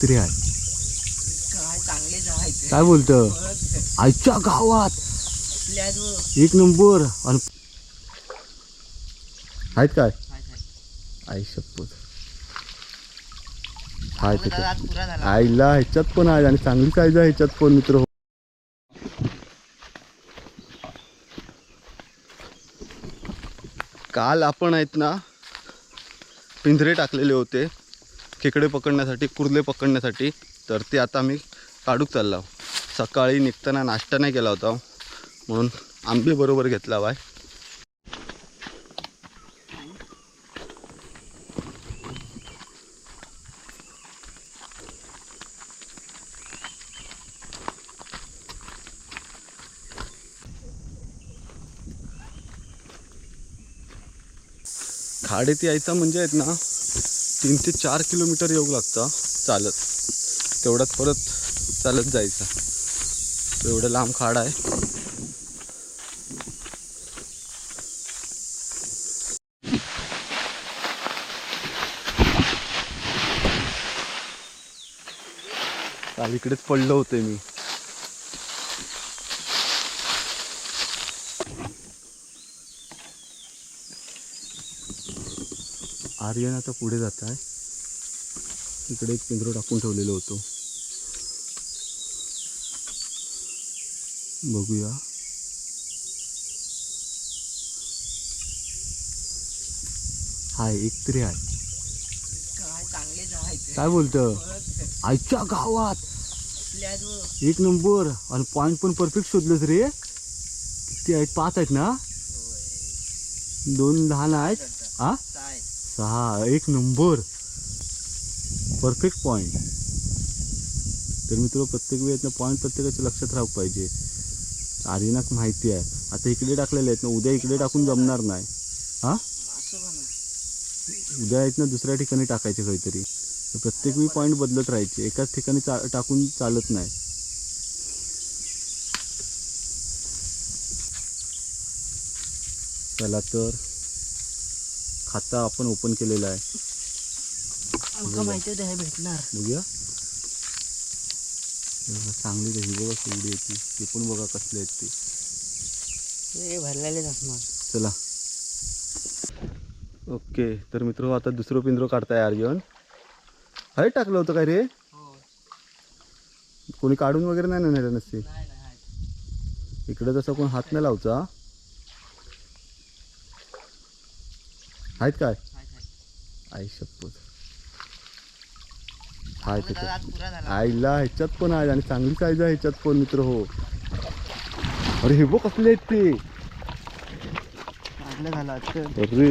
तरी आहे काय काय बोलतं? आईच्या गावात. एक नंबर. आहेत काय? आई शपथ. हाय आईला ह्याच्यात पण आहे आणि चांगली साईज आहे ह्याच्यात पण मित्र. हो काल आपण आहेत ना पिंजरे टाकलेले होते. खेकडे पकडण्यासाठी कुर्ले पकडण्यासाठी तर ते आता आम्ही काढूक चाललो सकाळी निघताना नाश्ता नाही केला होता म्हणून आंबे बरोबर घेतला बाय. खाडीत यायचं म्हणजे आहेत ना तीन ते चार किलोमीटर येऊ लागतं. चालत. तेवढ्यात परत चालत जायचं. एवढं लांब खाड आहे. काल इकडेच पडलो होते मी. आर्यन आता पुढे जात आहे. इकडे एक पिंजरं टाकून ठेवलेलं होतं. बघूया. हाय एक तरी आहे. काय चांगले जायचे. काय बोलतं? आईच्या गावात. एक नंबर. आणि पॉईंट पण परफेक्ट शोधलंच रे. किती आहेत? पाच आहेत ना? दोन लहान आहेत. हा? सहा एक नंबर. परफेक्ट पॉईंट तर मी तुला प्रत्येक वेळेतनं पॉईंट प्रत्येकाच्या लक्षात राहू पाहिजे. आर्यनाक माहिती आहे. आता इकडे टाकलेले आहेत ना उद्या इकडे टाकून जमणार नाही. हा? उद्या आहेत ना दुसऱ्या ठिकाणी टाकायचे काहीतरी. तर प्रत्येक वेळी पॉईंट बदलत राहायचे. एकाच ठिकाणी चा टाकून चालत नाही. चला तर. खाता आपण ओपन केलेला आहे. माहिती होतं हे भेटणार. बघूया. बघा, चांगली ही बघा शेवडी येते ते. पण बघा कसले आहेत ते. भरलेलेच असणार. चला. ओके. तर मित्र आता दुसरं पिंजरं काढताय आर्यन. हाय टाकलं होतं काय रे? हो. कोणी काढून वगैरे नाही ना नसते. नाही नाही इकडे तसं कोण हात नाही लावचा. आहेत काय? आई शपथ. हाय तिथे झाला. आईला ह्याच्यात पण आहे आणि चांगली साईज आहे ह्याच्यात पण मित्र हो. अरे हे बघ कसले आहेत ते. झालं अरे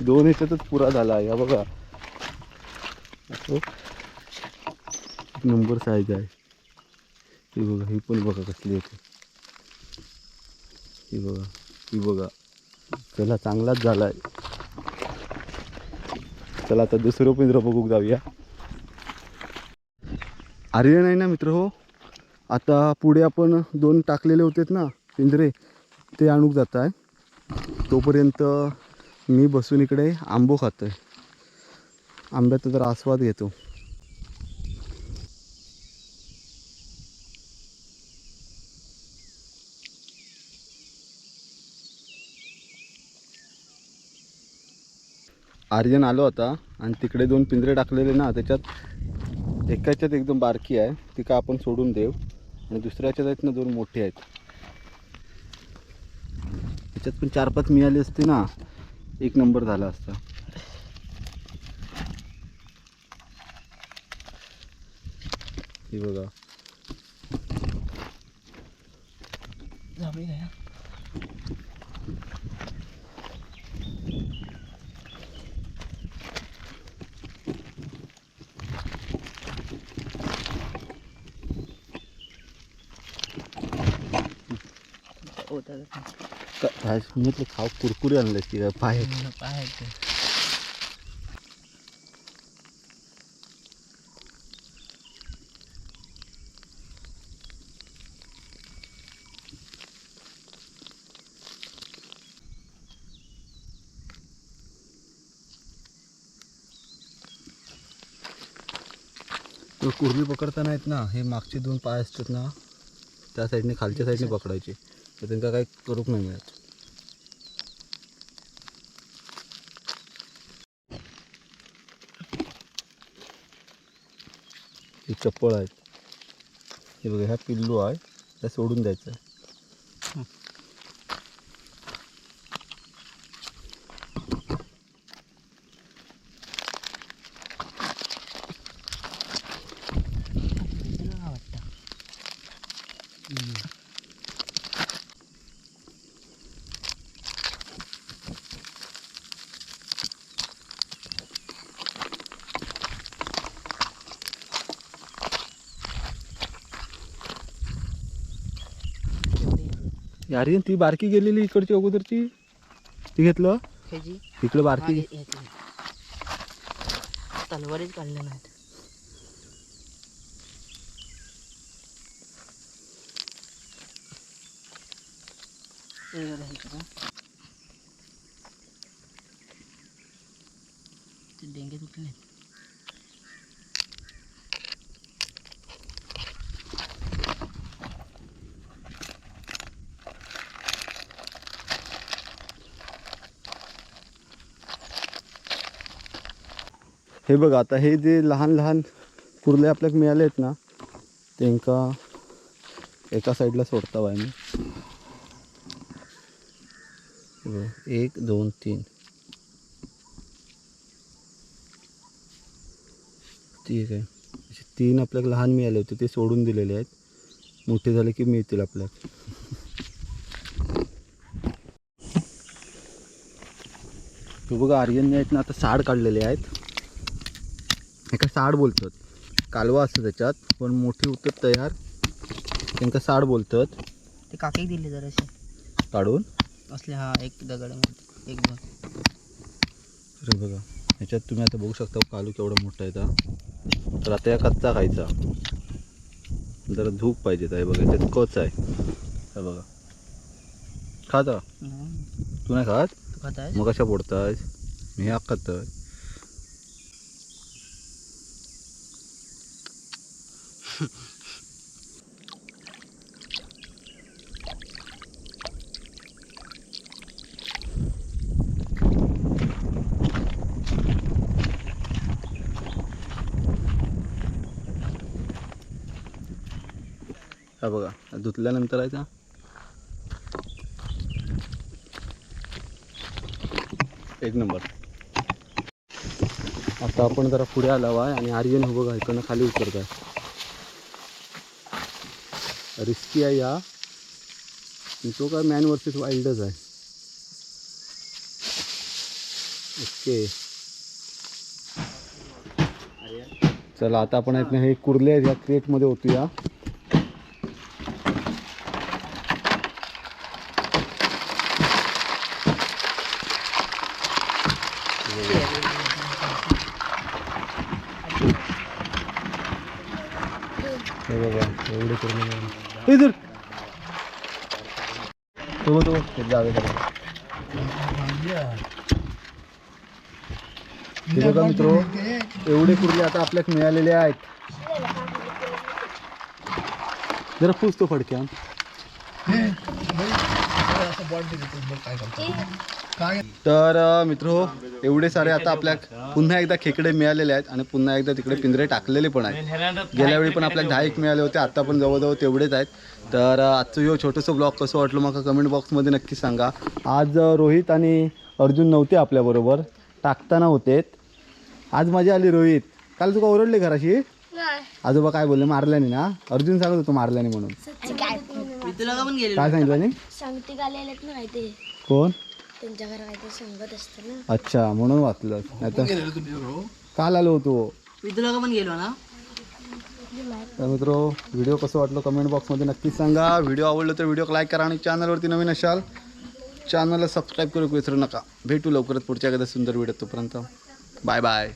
दोन ह्याच्यातच पुरा झाला या बघा. नंबर साईज आहे. ही बघा ही पण बघा कसली होती ही बघा ही बघा. चला चांगलाच झालाय. चला आता दुसरं पिंजरं बघू जाऊया. अरे नाही ना मित्र हो. आता पुढे आपण दोन टाकलेले होतेत ना पिंजरे ते आणूक जात आहे तोपर्यंत मी बसून इकडे आंबो खातोय. आंब्याचा जर आस्वाद घेतो. आर्यन आलो आता आणि तिकडे दोन पिंजरे टाकलेले ना त्याच्यात एकाच्यात एकदम बारकी आहे ती का आपण सोडून देऊ. आणि दुसऱ्याच्यात आहेत ना दोन मोठे आहेत. त्याच्यात पण चार पाच मिळाली असते ना एक नंबर झाला असता. हे बघा. जांभळी काय होतं. का- काय मी म्हटलं खाऊ कुरकुरी आणलं की पाय. तर कुर्ली पकडताना आहेत ना हे मागचे दोन पाय असतात ना त्या साईडने खालच्या साईडने पकडायचे. तर त्यांना काही करूक नाही मिळत. ही चप्पळ आहेत हे बघा ह्या पिल्लू आहे त्या सोडून द्यायचं आहे तुला काय वाटतं यारी ती बारकी गेलेली इकडची अगोदरची. ती घेतलं? ह्याची? इकडे बारकी. तलवारीच काढल्या नाहीत. हे बघा इकडं. ते डेंगे तुटले हे बघ आता हे जे लहान लहान कुर्ले आपल्याक मिळाले आहेत ना त्यांका एका साईडला सोडता बाय मी. एक दोन तीन. ठीक आहे. असे तीन आपल्याला लहान मिळाले होते ते सोडून दिलेले आहेत. मोठे झाले की मिळतील आपल्याला तू बघा आर्यनने आहेत ना आता साड काढलेले आहेत. एका साड बोलतात. कालवा असतं त्याच्यात पण मोठी होतात तयार. त्यांका साड बोलतात. ते काकी दिले जराशे काढून. असले हा एक दगड एक दोन अरे बघा ह्याच्यात तुम्ही आता बघू शकता कालू केवढा मोठा आहे तर आता या कच्चा खायचा. जरा धूप पाहिजे हे बघा याच्यात कच आहे. हे बघा. खाता. तू नाही खात? मग कशा फोडतायस मी हा हा बघा धुतल्यानंतर आहे का? एक नंबर. आता आपण जरा पुढे आलो आहे आणि आर्यन हो बघा इकडनं खाली उतरत आहे रिस्की आहे या. तो काय मॅन वर्सेस वाईल्डच आहे. ओके. चला आता आपण ऐकणं ना हे कुर्ले आहेत या क्रेटमध्ये या हे बघा एवढे करून इधर तो तो जावे हे बघा मित्र एवढे कुर्ले आता आपल्याक मिळालेले आहेत. जरा पुसतो फडक्या तर मित्र एवढे सारे आता आपल्या पुन्हा एकदा खेकडे मिळालेले आहेत आणि पुन्हा एकदा तिकडे पिंजरे टाकलेले पण आहेत. गेल्या वेळी पण आपल्याला दहा एक मिळाले होते आता पण जवळजवळ तेवढेच आहेत. तर आजचं ह्यो छोटंसं ब्लॉग कसं वाटलं मग कमेंट बॉक्समध्ये नक्की सांगा. आज रोहित आणि अर्जुन नव्हते आपल्याबरोबर टाकताना होते. आज मजा आली रोहित. काल तुका ओरडले घराशी? आजोबा काय बोलले? मारल्याने ना? अर्जुन सांगत होतो मारल्याने म्हणून. काय? सांगितलं कोण? त्यांच्या घरात काहीतरी सांगत असतं ना. अच्छा म्हणून वाचलं. नाहीतर काल आलो होतो. पण गेलो ना? तर मित्र व्हिडिओ कसं वाटलं कमेंट बॉक्समध्ये नक्कीच सांगा. व्हिडिओ आवडलं तर व्हिडिओ लाईक करा आणि चॅनलवरती नवीन असाल चॅनलला सबस्क्राईब करू विसरू नका. भेटू लवकरच पुढच्या एखाद्या सुंदर व्हिडिओ तोपर्यंत. Bye bye